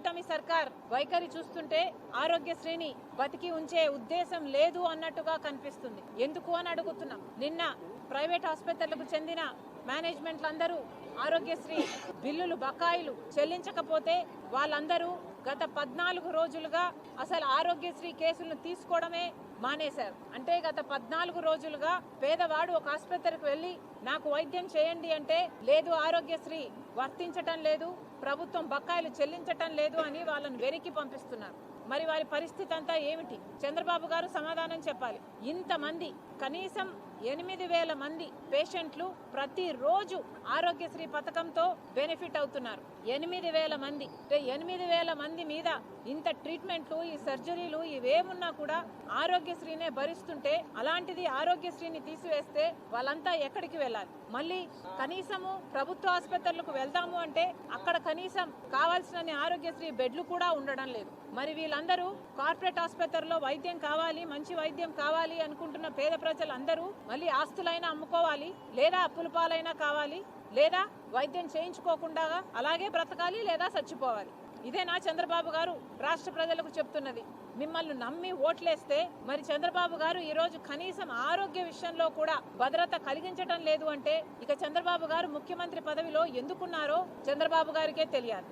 కూటమి సర్కార్ వైఖరి చూస్తుంటే ఆరోగ్యశ్రీని బతికి ఉంచే ఉద్దేశం లేదు అన్నట్టుగా కనిపిస్తుంది. ఎందుకు అని అడుగుతున్నాం. నిన్న ప్రైవేట్ ఆసుపత్రులకు చెందిన మేనేజ్మెంట్లందరూ ఆరోగ్యశ్రీ బిల్లులు బకాయిలు చెల్లించకపోతే వాళ్ళందరూ గత పద్నాలుగు రోజులుగా అసలు ఆరోగ్యశ్రీ కేసులను తీసుకోవడమే మానేశారు. అంటే గత పద్నాలుగు రోజులుగా పేదవాడు ఒక ఆసుపత్రికి వెళ్ళి నాకు వైద్యం చేయండి అంటే లేదు ఆరోగ్యశ్రీ వర్తించటం లేదు ప్రభుత్వం బకాయిలు చెల్లించటం లేదు అని వాళ్ళని వెనక్కి పంపిస్తున్నారు. మరి వారి పరిస్థితి అంతా ఏమిటి? చంద్రబాబు గారు సమాధానం చెప్పాలి. ఇంతమంది కనీసం ఎనిమిది వేల మంది పేషెంట్లు ప్రతిరోజు ఆరోగ్యశ్రీ పథకంతో బెనిఫిట్ అవుతున్నారు. ఎనిమిది వేల మంది అంటే ఎనిమిది వేల మంది మీద ఇంత ట్రీట్మెంట్లు ఈ సర్జరీలు ఇవేమున్నా కూడా ఆరోగ్యశ్రీనే భరిస్తుంటే అలాంటిది ఆరోగ్యశ్రీని తీసివేస్తే వాళ్ళంతా ఎక్కడికి వెళ్ళాలి? మళ్ళీ కనీసము ప్రభుత్వ ఆసుపత్రులకు వెళ్దాము అంటే అక్కడ కనీసం కావాల్సిన ఆరోగ్యశ్రీ బెడ్లు కూడా ఉండడం లేదు. మరి ప్రజలందరూ కార్పొరేట్ ఆసుపత్రుల్లో వైద్యం కావాలి మంచి వైద్యం కావాలి అనుకుంటున్న పేద ప్రజలందరూ మళ్ళీ ఆస్తులైనా అమ్ముకోవాలి లేదా అప్పుల పాలైనా కావాలి లేదా వైద్యం చేయించుకోకుండా అలాగే బ్రతకాలి లేదా చచ్చిపోవాలి. ఇదే నా చంద్రబాబు గారు రాష్ట్ర ప్రజలకు చెప్తున్నది. మిమ్మల్ని నమ్మి ఓట్లేస్తే మరి చంద్రబాబు గారు ఈ రోజు కనీసం ఆరోగ్య విషయంలో కూడా భద్రత కలిగించటం లేదు అంటే ఇక చంద్రబాబు గారు ముఖ్యమంత్రి పదవిలో ఎందుకున్నారో చంద్రబాబు గారికే తెలియాలి.